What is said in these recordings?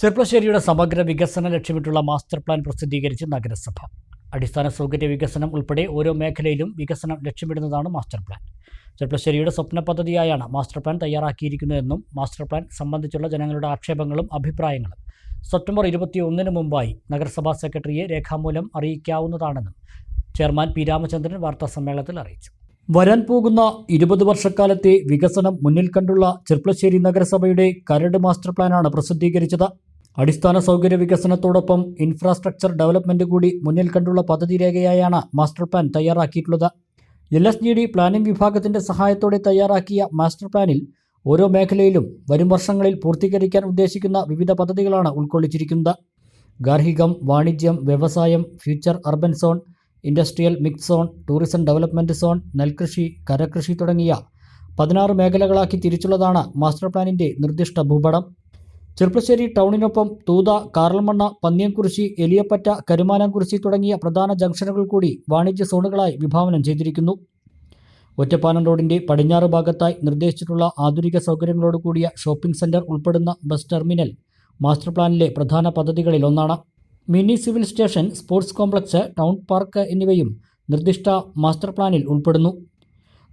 ചെർപ്പശ്ശേരിയുടെ സമഗ്ര വികസന ലക്ഷ്യമിട്ടുള്ള മാസ്റ്റർ പ്ലാൻ പ്രസിദ്ധീകരിച്ച് നഗരസഭ. അടിസ്ഥാന സൗകര്യ വികസനം ഉൾപ്പെടെ ഓരോ മേഖലയിലും വികസനം ലക്ഷ്യമിടുന്നതാണ് മാസ്റ്റർ പ്ലാൻ. ചെർപ്പശ്ശേരിയുടെ സ്വപ്ന പദ്ധതിയായാണ് മാസ്റ്റർ പ്ലാൻ തയ്യാറാക്കിയിരിക്കുന്നതെന്നും മാസ്റ്റർ പ്ലാൻ സംബന്ധിച്ചുള്ള ജനങ്ങളുടെ ആക്ഷേപങ്ങളും അഭിപ്രായങ്ങളും സെപ്റ്റംബർ ഇരുപത്തിയൊന്നിന് മുമ്പായി നഗരസഭാ സെക്രട്ടറിയെ രേഖാമൂലം അറിയിക്കാവുന്നതാണെന്നും ചെയർമാൻ പി രാമചന്ദ്രൻ വാർത്താസമ്മേളനത്തിൽ അറിയിച്ചു. വരാൻ പോകുന്ന ഇരുപത് വർഷക്കാലത്തെ വികസനം മുന്നിൽ കണ്ടുള്ള ചെർപ്പശ്ശേരി നഗരസഭയുടെ കരട് മാസ്റ്റർ പ്ലാനാണ് പ്രസിദ്ധീകരിച്ചത്. അടിസ്ഥാന സൗകര്യ വികസനത്തോടൊപ്പം ഇൻഫ്രാസ്ട്രക്ചർ ഡെവലപ്മെന്റ് കൂടി മുന്നിൽ കണ്ടുള്ള പദ്ധതി രേഖയായാണ് മാസ്റ്റർ പ്ലാൻ തയ്യാറാക്കിയിട്ടുള്ളത്. L S G D planning വിഭാഗത്തിന്റെ സഹായത്തോടെ തയ്യാറാക്കിയ മാസ്റ്റർ പ്ലാനിൽ ഓരോ മേഖലയിലും വരും വർഷങ്ങളിൽ പൂർത്തീകരിക്കാൻ ഉദ്ദേശിക്കുന്ന വിവിധ പദ്ധതികളാണ് ഉൾക്കൊള്ളിച്ചിരിക്കുന്നത്. ഗാർഹികം വാണിജ്യം വ്യവസായം future urban zone industrial mix zone tourism development zone നെൽകൃഷി കരകൃഷി തുടങ്ങിയ പതിനാറ് മേഖലകളാക്കി തിരിച്ചുള്ളതാണ് മാസ്റ്റർ പ്ലാനിന്റെ നിർദ്ദിഷ്ട ഭൂപടം. ചെറുപ്പശ്ശേരി ടൗണിനൊപ്പം തൂത കാറൽമണ്ണ പന്നിയംകുറിശി എലിയപ്പറ്റ കരുമാനംകുറിശി തുടങ്ങിയ പ്രധാന ജംഗ്ഷനുകൾ കൂടി വാണിജ്യ സോണുകളായി വിഭാവനം ചെയ്തിരിക്കുന്നു. ഒറ്റപ്പാലം റോഡിന്റെ പടിഞ്ഞാറ് ഭാഗത്തായി നിർദ്ദേശിച്ചിട്ടുള്ള ആധുനിക സൗകര്യങ്ങളോടുകൂടിയ ഷോപ്പിംഗ് സെന്റർ ഉൾപ്പെടുന്ന ബസ് ടെർമിനൽ മാസ്റ്റർ പ്ലാനിലെ പ്രധാന പദ്ധതികളിൽ ഒന്നാണ്. Mini civil station sports complex town park എന്നിവയും നിർദ്ദിഷ്ട മാസ്റ്റർ പ്ലാനിൽ ഉൾപ്പെടുന്നു.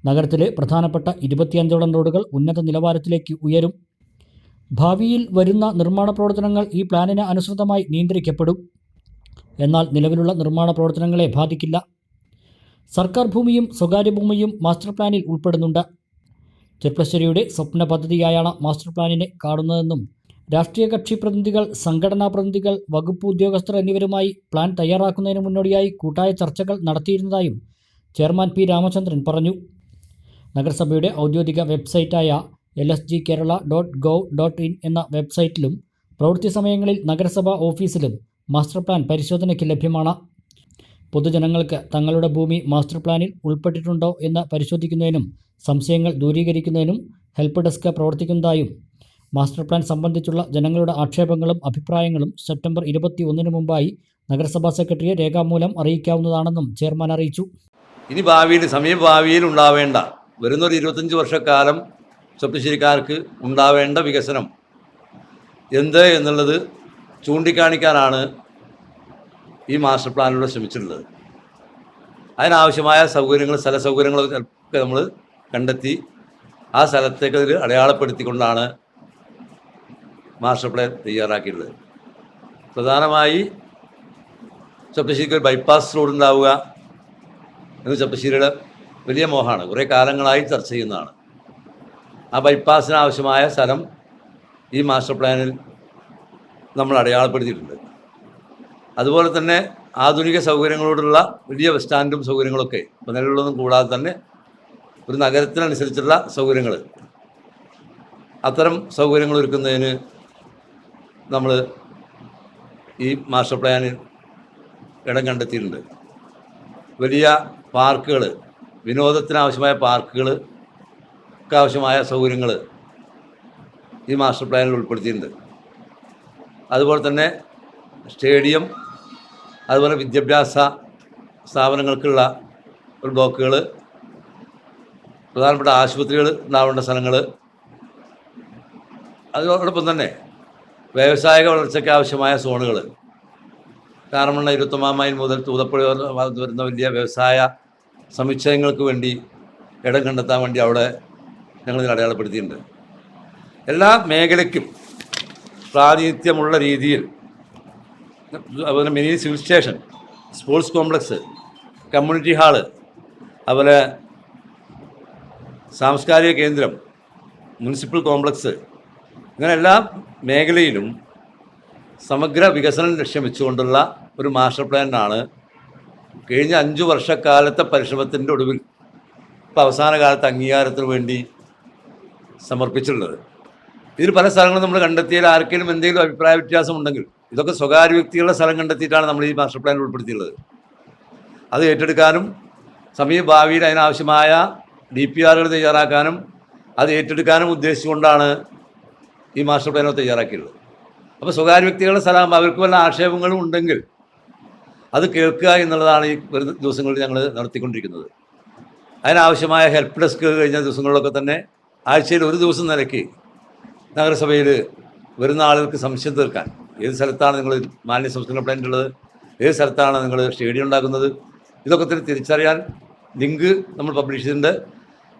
നഗരത്തിലെ പ്രധാനപ്പെട്ട ഇരുപത്തിയഞ്ചോളം റോഡുകൾ ഉന്നത നിലവാരത്തിലേക്ക് ഉയരും. ഭാവിയിൽ വരുന്ന നിർമ്മാണ പ്രവർത്തനങ്ങൾ ഈ പ്ലാനിന് അനുസൃതമായി നിയന്ത്രിക്കപ്പെടും. എന്നാൽ നിലവിലുള്ള നിർമ്മാണ പ്രവർത്തനങ്ങളെ ബാധിക്കില്ല. സർക്കാർ ഭൂമിയും സ്വകാര്യ ഭൂമിയും മാസ്റ്റർ പ്ലാനിൽ ഉൾപ്പെടുന്നുണ്ട്. ചെർപ്പശ്ശേരിയുടെ സ്വപ്ന പദ്ധതിയായാണ് മാസ്റ്റർ പ്ലാനിനെ കാണുന്നതെന്നും രാഷ്ട്രീയ കക്ഷി പ്രതിനിധികൾ സംഘടനാ പ്രതിനിധികൾ വകുപ്പ് ഉദ്യോഗസ്ഥർ എന്നിവരുമായി പ്ലാൻ തയ്യാറാക്കുന്നതിന് മുന്നോടിയായി കൂട്ടായ ചർച്ചകൾ നടത്തിയിരുന്നതായും ചെയർമാൻ പി രാമചന്ദ്രൻ പറഞ്ഞു. നഗരസഭയുടെ ഔദ്യോഗിക വെബ്സൈറ്റായ L S G Kerala dot gov dot in എന്ന വെബ്സൈറ്റിലും പ്രവൃത്തി സമയങ്ങളിൽ നഗരസഭാ ഓഫീസിലും മാസ്റ്റർ പ്ലാൻ പരിശോധനയ്ക്ക് ലഭ്യമാണ്. പൊതുജനങ്ങൾക്ക് തങ്ങളുടെ ഭൂമി മാസ്റ്റർ പ്ലാനിൽ ഉൾപ്പെട്ടിട്ടുണ്ടോ എന്ന് പരിശോധിക്കുന്നതിനും സംശയങ്ങൾ ദൂരീകരിക്കുന്നതിനും ഹെൽപ്പ് ഡെസ്ക് പ്രവർത്തിക്കുന്നതായും മാസ്റ്റർ പ്ലാൻ സംബന്ധിച്ചുള്ള ജനങ്ങളുടെ ആക്ഷേപങ്ങളും അഭിപ്രായങ്ങളും സെപ്റ്റംബർ ഇരുപത്തി ഒന്നിന് മുമ്പായി നഗരസഭാ സെക്രട്ടറിയെ രേഖാമൂലം അറിയിക്കാവുന്നതാണെന്നും ചെയർമാൻ അറിയിച്ചു. ഇനി ഭാവിയിൽ സമയഭാവിയിൽ ഉണ്ടാവേണ്ട വരുന്ന ഒരു ഇരുപത്തഞ്ച് വർഷക്കാലം സ്വപ്നശ്ശേരിക്കാർക്ക് ഉണ്ടാവേണ്ട വികസനം എന്ത് എന്നുള്ളത് ചൂണ്ടിക്കാണിക്കാനാണ് ഈ മാസ്റ്റർ പ്ലാനിലൂടെ ശ്രമിച്ചിട്ടുള്ളത്. അതിനാവശ്യമായ സൗകര്യങ്ങൾ സ്ഥല സൗകര്യങ്ങളൊക്കെ നമ്മൾ കണ്ടെത്തി ആ സ്ഥലത്തേക്ക് അതിൽ അടയാളപ്പെടുത്തിക്കൊണ്ടാണ് മാസ്റ്റർ പ്ലാൻ തയ്യാറാക്കിയിട്ടുള്ളത്. പ്രധാനമായി ചപ്പശ്ശേരിക്ക് ഒരു ബൈപ്പാസ് റോഡ് ഉണ്ടാവുക എന്ന് ചപ്പശ്ശേരിയുടെ വലിയ മോഹമാണ്. കുറേ കാലങ്ങളായി ചർച്ച ചെയ്യുന്നതാണ്. ആ ബൈപ്പാസിന് ആവശ്യമായ സ്ഥലം ഈ മാസ്റ്റർ പ്ലാനിൽ നമ്മൾ അടയാളപ്പെടുത്തിയിട്ടുണ്ട്. അതുപോലെ തന്നെ ആധുനിക സൗകര്യങ്ങളോടുള്ള വലിയ ബസ് സ്റ്റാൻഡും സൗകര്യങ്ങളൊക്കെ ഇപ്പോൾ നിലവിലൊന്നും കൂടാതെ തന്നെ ഒരു നഗരത്തിനനുസരിച്ചുള്ള സൗകര്യങ്ങൾ. അത്തരം സൗകര്യങ്ങൾ ഒരുക്കുന്നതിന് നമ്മൾ ഈ മാസ്റ്റർ പ്ലാനിൽ ഇടം കണ്ടെത്തിയിട്ടുണ്ട്. വലിയ പാർക്കുകൾ വിനോദത്തിനാവശ്യമായ പാർക്കുകൾ ആവശ്യമായ സൗകര്യങ്ങൾ ഈ മാസ്റ്റർ പ്ലാനിൽ ഉൾപ്പെടുത്തിയിട്ടുണ്ട്. അതുപോലെ തന്നെ സ്റ്റേഡിയം അതുപോലെ വിദ്യാഭ്യാസ സ്ഥാപനങ്ങൾക്കുള്ള ഒരു ബ്ലോക്കുകൾ പ്രധാനപ്പെട്ട ആശുപത്രികൾ ഉണ്ടാവേണ്ട സ്ഥലങ്ങൾ അതോടൊപ്പം തന്നെ വ്യാവസായിക വളർച്ചയ്ക്ക് ആവശ്യമായ സോണുകൾ കാരമണ്ണ ഇരുപത്തൊമ്പതാം മുതൽ തൂതപ്പുഴ വരെ വരുന്ന വലിയ വ്യവസായ സമുച്ചയങ്ങൾക്ക് വേണ്ടി ഇടം കണ്ടെത്താൻ വേണ്ടി അവിടെ ഞങ്ങൾ അടയാളപ്പെടുത്തിയിട്ടുണ്ട്. എല്ലാ മേഖലയ്ക്കും പ്രാതിനിധ്യമുള്ള രീതിയിൽ അതുപോലെ mini civil station sports complex community hall അതുപോലെ സാംസ്കാരിക കേന്ദ്രം മുനിസിപ്പൽ കോംപ്ലക്സ് ഇങ്ങനെ എല്ലാ മേഖലയിലും സമഗ്ര വികസനം ലക്ഷ്യം വെച്ചുകൊണ്ടുള്ള ഒരു മാസ്റ്റർ പ്ലാനാണ് കഴിഞ്ഞ അഞ്ച് വർഷക്കാലത്തെ പരിശ്രമത്തിന്റെ ഒടുവിൽ ഇപ്പോൾ അവസാന കാലത്ത് അംഗീകാരത്തിന് വേണ്ടി സമർപ്പിച്ചിട്ടുള്ളത്. ഇതിൽ പല സ്ഥലങ്ങളും നമ്മൾ കണ്ടെത്തിയാൽ ആർക്കെങ്കിലും എന്തെങ്കിലും അഭിപ്രായ വ്യത്യാസം ഉണ്ടെങ്കിൽ ഇതൊക്കെ സ്വകാര്യ വ്യക്തികളുടെ സ്ഥലം കണ്ടെത്തിയിട്ടാണ് നമ്മൾ ഈ മാസ്റ്റർ പ്ലാൻ ഉൾപ്പെടുത്തിയിട്ടുള്ളത്. അത് ഏറ്റെടുക്കാനും സമീപ ഭാവിയിൽ അതിനാവശ്യമായ ഡി പി ആറുകൾ തയ്യാറാക്കാനും അത് ഏറ്റെടുക്കാനും ഉദ്ദേശിച്ചുകൊണ്ടാണ് ഈ മാസ്റ്റർ പ്ലാനോ തയ്യാറാക്കിയിട്ടുള്ളത്. അപ്പോൾ സ്വകാര്യ വ്യക്തികളുടെ സ്ഥലം അവർക്ക് വല്ല ആക്ഷേപങ്ങളും ഉണ്ടെങ്കിൽ അത് കേൾക്കുക എന്നുള്ളതാണ് ഈ വരുന്ന ദിവസങ്ങളിൽ ഞങ്ങൾ നടത്തിക്കൊണ്ടിരിക്കുന്നത്. അതിനാവശ്യമായ ഹെൽപ്പ് ഡെസ്ക് കഴിഞ്ഞ ദിവസങ്ങളിലൊക്കെ തന്നെ ആഴ്ചയിൽ ഒരു ദിവസം നിലയ്ക്ക് നഗരസഭയിൽ വരുന്ന ആളുകൾക്ക് സംശയം തീർക്കാൻ ഏത് സ്ഥലത്താണ് നിങ്ങൾ മാലിന്യ സംസ്കരണ പ്ലാന്റ് ഉള്ളത് ഏത് സ്ഥലത്താണ് നിങ്ങൾ സ്റ്റേഡിയം ഉണ്ടാക്കുന്നത് ഇതൊക്കെ തന്നെ തിരിച്ചറിയാൻ ലിങ്ക് നമ്മൾ പബ്ലിഷ് ചെയ്തിട്ടുണ്ട്.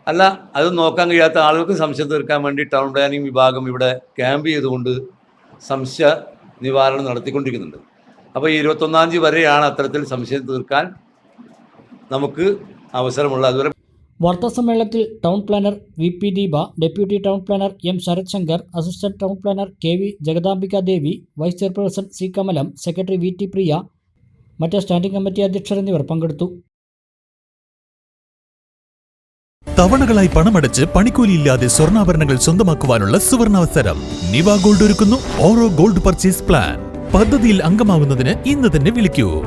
അല്ല അത് നോക്കാൻ കഴിയാത്ത ആളുകൾക്ക് സംശയം തീർക്കാൻ വേണ്ടി ടൗൺ പ്ലാനിംഗ് വിഭാഗം ഇവിടെ ക്യാമ്പ് ചെയ്തുകൊണ്ട് സംശയ നിവാരണം നടത്തിക്കൊണ്ടിരിക്കുന്നുണ്ട്. അപ്പോൾ ഈ ഇരുപത്തൊന്നാം തീയതി വരെയാണ് അത്തരത്തിൽ സംശയം തീർക്കാൻ നമുക്ക് അവസരമുള്ള അതുവരെ വാർത്താസമ്മേളനത്തിൽ town planner V P Deepa deputy town planner M Sarath Shankar assistant town planner K V Jagadambika Devi vice chairperson C Kamalam secretary V T Priya മറ്റ് സ്റ്റാൻഡിംഗ് കമ്മിറ്റി അധ്യക്ഷർ എന്നിവർ പങ്കെടുത്തു. തവണകളായി പണമടച്ച് പണിക്കൂലിയില്ലാതെ സ്വർണാഭരണങ്ങൾ സ്വന്തമാക്കുവാനുള്ള സുവർണാവസരം നിവ ഗോൾഡ് ഒരുക്കുന്നു ഓരോ ഗോൾഡ് പർച്ചേസ് പ്ലാൻ. പദ്ധതിയിൽ അംഗമാവുന്നതിന് ഇന്ന് തന്നെ വിളിക്കൂ.